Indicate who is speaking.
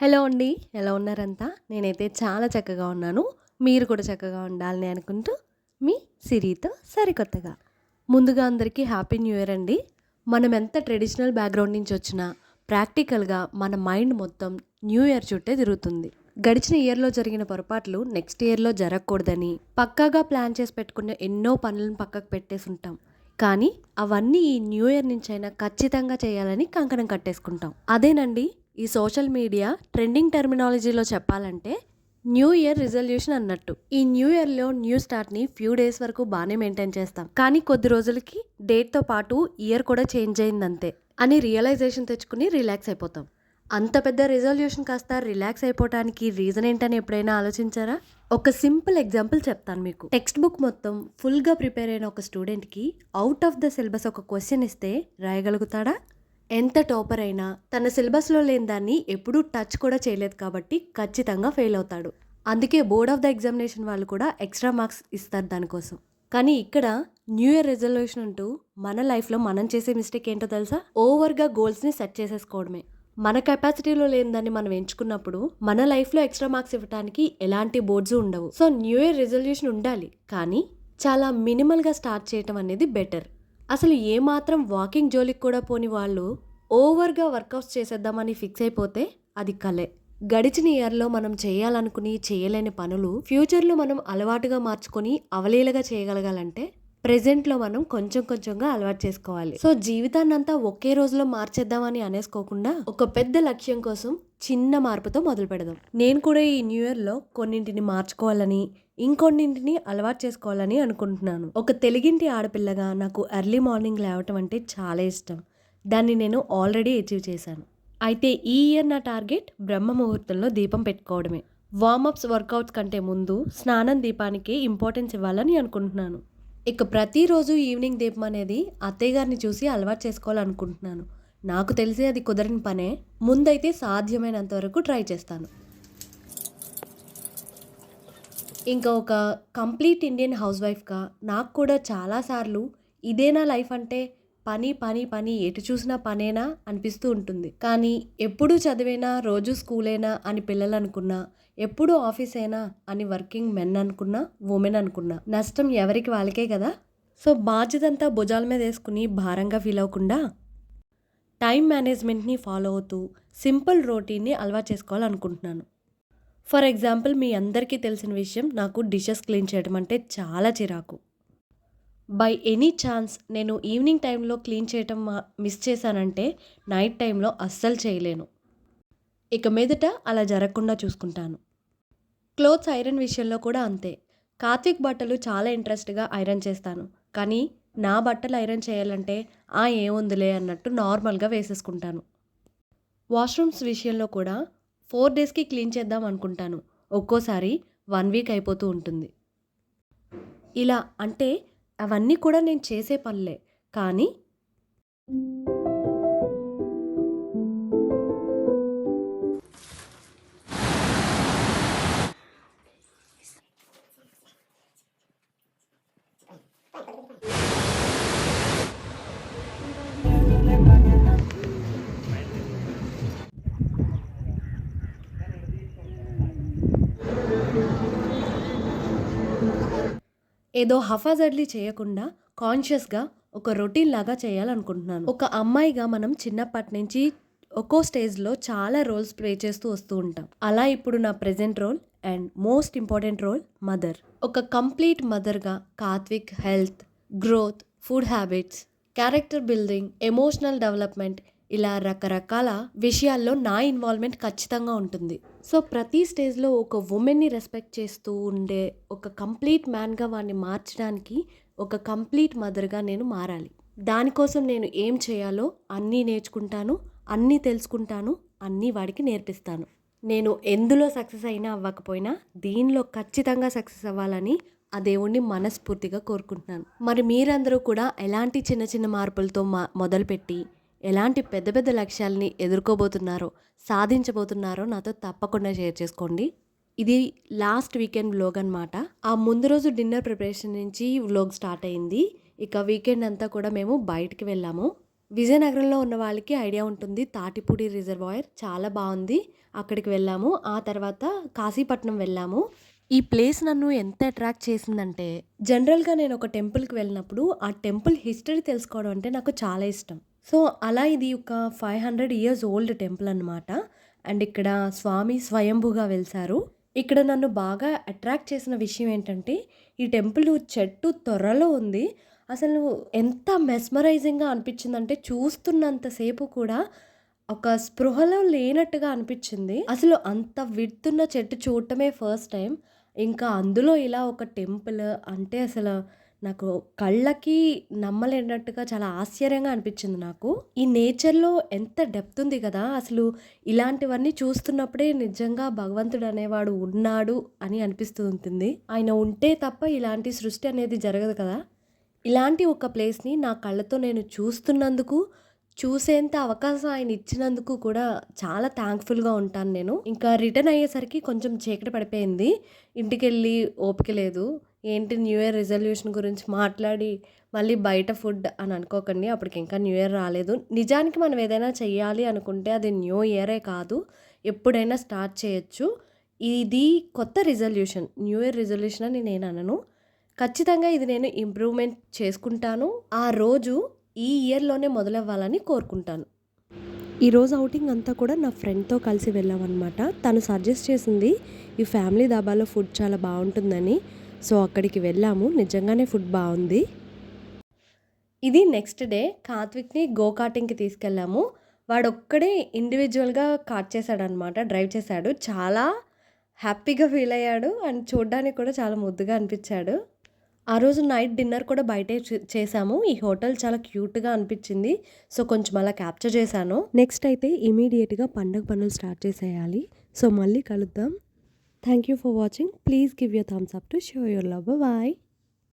Speaker 1: Hello అండి ఎలా ఉన్నారంతా? నేనైతే చాలా చక్కగా ఉన్నాను. మీరు కూడా చక్కగా ఉండాలని అనుకుంటూ మీ సిరితో సరికొత్తగా. ముందుగా అందరికీ హ్యాపీ న్యూ ఇయర్ అండి. మనం ఎంత ట్రెడిషనల్ బ్యాక్గ్రౌండ్ నుంచి వచ్చినా ప్రాక్టికల్గా మన మైండ్ మొత్తం న్యూ ఇయర్ చుట్టే తిరుగుతుంది. గడిచిన ఇయర్లో జరిగిన పొరపాట్లు నెక్స్ట్ ఇయర్లో జరగకూడదని పక్కాగా ప్లాన్ చేసి పెట్టుకున్న ఎన్నో పనులను పక్కకు పెట్టేసి ఉంటాం. కానీ అవన్నీ ఈ న్యూ ఇయర్ నుంచి అయినా ఖచ్చితంగా చేయాలని కంకణం కట్టేసుకుంటాం. అదేనండి ఈ సోషల్ మీడియా ట్రెండింగ్ టెర్మినాలజీలో చెప్పాలంటే న్యూ ఇయర్ రిజల్యూషన్ అన్నట్టు. ఈ న్యూ ఇయర్లో న్యూ స్టార్ట్ని ఫ్యూ డేస్ వరకు బాగానే మెయింటైన్ చేస్తాం. కానీ కొద్ది రోజులకి డేట్తో పాటు ఇయర్ కూడా చేంజ్ అయిందంతే అని రియలైజేషన్ తెచ్చుకుని రిలాక్స్ అయిపోతాం. అంత పెద్ద రిజల్యూషన్ కాస్త రిలాక్స్ అయిపోవటానికి రీజన్ ఏంటని ఎప్పుడైనా ఆలోచించారా? ఒక సింపుల్ ఎగ్జాంపుల్ చెప్తాను మీకు. టెక్స్ట్ బుక్ మొత్తం ఫుల్గా ప్రిపేర్ అయిన ఒక స్టూడెంట్కి అవుట్ ఆఫ్ ద సిలబస్ ఒక క్వశ్చన్ ఇస్తే రాయగలుగుతాడా? ఎంత టాపర్ అయినా తన సిలబస్లో లేని దాన్ని ఎప్పుడూ టచ్ కూడా చేయలేదు కాబట్టి ఖచ్చితంగా ఫెయిల్ అవుతాడు. అందుకే బోర్డ్ ఆఫ్ ద ఎగ్జామినేషన్ వాళ్ళు కూడా ఎక్స్ట్రా మార్క్స్ ఇస్తారు దానికోసం. కానీ ఇక్కడ న్యూ ఇయర్ రెజల్యూషన్ అంటూ మన లైఫ్లో మనం చేసే మిస్టేక్ ఏంటో తెలుసా? ఓవర్గా గోల్స్ని సెట్ చేసేసుకోవడమే. మన కెపాసిటీలో లేని దాన్ని మనం ఎంచుకున్నప్పుడు మన లైఫ్లో ఎక్స్ట్రా మార్క్స్ ఇవ్వడానికి ఎలాంటి బోర్డ్స్ ఉండవు. సో న్యూ ఇయర్ రెజల్యూషన్ ఉండాలి. కానీ చాలా మినిమల్గా స్టార్ట్ చేయటం అనేది బెటర్. అసలు ఏమాత్రం వాకింగ్ జోలికి కూడా పోని వాళ్ళు ఓవర్గా వర్కౌట్స్ చేసేద్దామని ఫిక్స్ అయిపోతే అది కలే. గడిచిన ఇయర్లో మనం చేయాలనుకుని చేయలేని పనులు ఫ్యూచర్లో మనం అలవాటుగా మార్చుకొని అవలీలగా చేయగలగాలంటే ప్రెజెంట్లో మనం కొంచెం కొంచెంగా అలవాటు చేసుకోవాలి. సో జీవితాన్నంతా ఒకే రోజులో మార్చేద్దామని అనేసుకోకుండా ఒక పెద్ద లక్ష్యం కోసం చిన్న మార్పుతో మొదలు పెడదాం. నేను కూడా ఈ న్యూ ఇయర్లో కొన్నింటిని మార్చుకోవాలని ఇంకొన్నింటిని అలవాటు చేసుకోవాలని అనుకుంటున్నాను. ఒక తెలుగింటి ఆడపిల్లగా నాకు ఎర్లీ మార్నింగ్ లేవటం అంటే చాలా ఇష్టం. దాన్ని నేను ఆల్రెడీ అచీవ్ చేశాను. అయితే ఈ ఇయర్ నా టార్గెట్ బ్రహ్మ ముహూర్తంలో దీపం పెట్టుకోవడమే. వార్మప్స్ వర్కౌట్స్ కంటే ముందు స్నానం దీపానికి ఇంపార్టెన్స్ ఇవ్వాలని అనుకుంటున్నాను. ఇక ప్రతిరోజు ఈవినింగ్ దీపం అనేది అత్తయ్య గారిని చూసి అలవాటు చేసుకోవాలనుకుంటున్నాను. నాకు తెలిసి అది కుదరని పనే. ముందైతే సాధ్యమైనంత వరకు ట్రై చేస్తాను. ఇంకా ఒక కంప్లీట్ ఇండియన్ హౌస్ వైఫ్గా నాకు కూడా చాలాసార్లు ఇదేనా లైఫ్ అంటే పని పని పని ఎటు చూసినా పనేనా అనిపిస్తూ ఉంటుంది. కానీ ఎప్పుడు చదివేనా రోజు స్కూలేనా అని పిల్లలు అనుకున్నా ఎప్పుడు ఆఫీస్ అయినా అని వర్కింగ్ మెన్ అనుకున్నా ఉమెన్ అనుకున్నా నష్టం ఎవరికి వాళ్ళకే కదా? సో బాధ్యతంతా భుజాల మీద వేసుకుని భారంగా ఫీల్ అవ్వకుండా టైం మేనేజ్మెంట్ని ఫాలో అవుతూ సింపుల్ రొటీన్ని అలవాటు చేసుకోవాలనుకుంటున్నాను. ఫర్ ఎగ్జాంపుల్ మీ అందరికీ తెలిసిన విషయం నాకు డిషెస్ క్లీన్ చేయడం అంటే చాలా చిరాకు. బై ఎనీ ఛాన్స్ నేను ఈవినింగ్ టైంలో క్లీన్ చేయటం మిస్ చేశానంటే నైట్ టైంలో అస్సలు చేయలేను. ఇక మీదట అలా జరగకుండా చూసుకుంటాను. క్లోత్స్ ఐరన్ విషయంలో కూడా అంతే. కార్తీక్ బట్టలు చాలా ఇంట్రెస్ట్గా ఐరన్ చేస్తాను. కానీ నా బట్టలు ఐరన్ చేయాలంటే ఆ ఏముందిలే అన్నట్టు నార్మల్గా వేసేసుకుంటాను. వాష్రూమ్స్ విషయంలో కూడా ఫోర్ డేస్కి క్లీన్ చేద్దాం అనుకుంటాను. ఒక్కోసారి వన్ వీక్ అయిపోతూ ఉంటుంది. ఇలా అంటే అవన్నీ కూడా నేను చేసే పనులే. కానీ ఏదో హఫాజర్లీ చేయకుండా కాన్షియస్గా ఒక రొటీన్ లాగా చేయాలనుకుంటున్నాను. ఒక అమ్మాయిగా మనం చిన్నప్పటి నుంచి ఒక్కో స్టేజ్లో చాలా రోల్స్ ప్లే చేస్తూ వస్తూ ఉంటాం. అలా ఇప్పుడు నా present role and most important role mother. ఒక complete మదర్గా Karthvik health growth food habits character building emotional development ఇలా రకరకాల విషయాల్లో నా ఇన్వాల్వ్మెంట్ ఖచ్చితంగా ఉంటుంది. సో ప్రతి స్టేజ్లో ఒక ఉమెన్ని రెస్పెక్ట్ చేస్తూ ఉండే ఒక కంప్లీట్ మ్యాన్గా వాడిని మార్చడానికి ఒక కంప్లీట్ మదర్గా నేను మారాలి. దానికోసం నేను ఏం చేయాలో అన్నీ నేర్చుకుంటాను అన్నీ తెలుసుకుంటాను అన్నీ వాడికి నేర్పిస్తాను. నేను ఎందులో సక్సెస్ అయినా అవ్వకపోయినా దీనిలో ఖచ్చితంగా సక్సెస్ అవ్వాలని ఆ దేవుణ్ణి మనస్ఫూర్తిగా కోరుకుంటున్నాను. మరి మీరందరూ కూడా ఎలాంటి చిన్న చిన్న మార్పులతో మా మొదలుపెట్టి ఎలాంటి పెద్ద పెద్ద లక్ష్యాలని ఎదుర్కోబోతున్నారో సాధించబోతున్నారో నాతో తప్పకుండా షేర్ చేసుకోండి. ఇది లాస్ట్ వీకెండ్ వ్లోగ్ అనమాట ఆ ముందు రోజు డిన్నర్ ప్రిపరేషన్ నుంచి వ్లోగ్ స్టార్ట్ అయింది. ఇక వీకెండ్ అంతా కూడా మేము బయటికి వెళ్ళాము. విజయనగరంలో ఉన్న వాళ్ళకి ఐడియా ఉంటుంది. తాటిపూడి రిజర్వాయర్ చాలా బాగుంది. అక్కడికి వెళ్ళాము. ఆ తర్వాత కాశీపట్నం వెళ్ళాము. ఈ ప్లేస్ నన్ను ఎంత అట్రాక్ట్ చేసిందంటే జనరల్గా నేను ఒక టెంపుల్కి వెళ్ళినప్పుడు ఆ టెంపుల్ హిస్టరీ తెలుసుకోవడం అంటే నాకు చాలా ఇష్టం. సో అలా ఇది ఒక five hundred years old temple అనమాట అండ్ ఇక్కడ స్వామి స్వయంభుగా వెలిసారు. ఇక్కడ నన్ను బాగా అట్రాక్ట్ చేసిన విషయం ఏంటంటే ఈ టెంపుల్ చెట్టు త్వరలో ఉంది. అసలు ఎంత మెస్మరైజింగ్గా అనిపించిందంటే చూస్తున్నంతసేపు కూడా ఒక స్పృహలో లేనట్టుగా అనిపించింది. అసలు అంత విడుతున్న చెట్టు చూడటమే ఫస్ట్ టైం ఇంకా అందులో ఇలా ఒక టెంపుల్ అంటే అసలు నాకు కళ్ళకి నమ్మలేనట్టుగా చాలా ఆశ్చర్యంగా అనిపించింది నాకు. ఈ నేచర్లో ఎంత డెప్త్ ఉంది కదా అసలు ఇలాంటివన్నీ చూస్తున్నప్పుడే నిజంగా భగవంతుడు అనేవాడు ఉన్నాడు అని అనిపిస్తూ ఉంటుంది. ఆయన ఉంటే తప్ప ఇలాంటి సృష్టి అనేది జరగదు కదా. ఇలాంటి ఒక ప్లేస్ని నా కళ్ళతో నేను చూస్తున్నందుకు చూసేంత అవకాశం ఆయన ఇచ్చినందుకు కూడా చాలా థ్యాంక్ఫుల్గా ఉంటాను నేను. ఇంకా రిటర్న్ అయ్యేసరికి కొంచెం చీకటి పడిపోయింది. ఇంటికి వెళ్ళి ఓపిక లేదు. ఏంటి న్యూ ఇయర్ రిజల్యూషన్ గురించి మాట్లాడి మళ్ళీ బయట ఫుడ్ అని అనుకోకండి అప్పటికి ఇంకా న్యూ ఇయర్ రాలేదు. నిజానికి మనం ఏదైనా చేయాలి అనుకుంటే అది న్యూ ఇయరే కాదు ఎప్పుడైనా స్టార్ట్ చేయొచ్చు. ఇది కొత్త రిజల్యూషన్ న్యూ ఇయర్ రిజల్యూషన్ అని నేను అనను. ఖచ్చితంగా ఇది నేను ఇంప్రూవ్మెంట్ చేసుకుంటాను. ఆ రోజు ఈ ఇయర్లోనే మొదలవ్వాలని కోరుకుంటాను. ఈరోజు అవుటింగ్ అంతా కూడా నా ఫ్రెండ్తో కలిసి వెళ్ళామన్నమాట. తను సజెస్ట్ చేసింది ఈ ఫ్యామిలీ దాబాలో ఫుడ్ చాలా బాగుంటుందని. సో అక్కడికి వెళ్ళాము. నిజంగానే ఫుడ్ బాగుంది. ఇది నెక్స్ట్ డే కార్త్విక్ని గో కార్టింగ్కి తీసుకెళ్ళాము. వాడు ఒక్కడే ఇండివిజువల్గా కార్ట్ చేశాడనమాట డ్రైవ్ చేశాడు. చాలా హ్యాపీగా ఫీల్ అయ్యాడు అండ్ చూడ్డానికి కూడా చాలా ముద్దుగా అనిపించాడు. ఆ రోజు నైట్ డిన్నర్ కూడా బయటే చేసాము ఈ హోటల్ చాలా క్యూట్గా అనిపించింది. సో కొంచెం అలా క్యాప్చర్ చేశాను. నెక్స్ట్ అయితే ఇమీడియట్గా పండగ పనులు స్టార్ట్ చేసేయాలి. సో మళ్ళీ కలుద్దాం. Thank you for watching. Please give your thumbs up to show your love. Bye bye.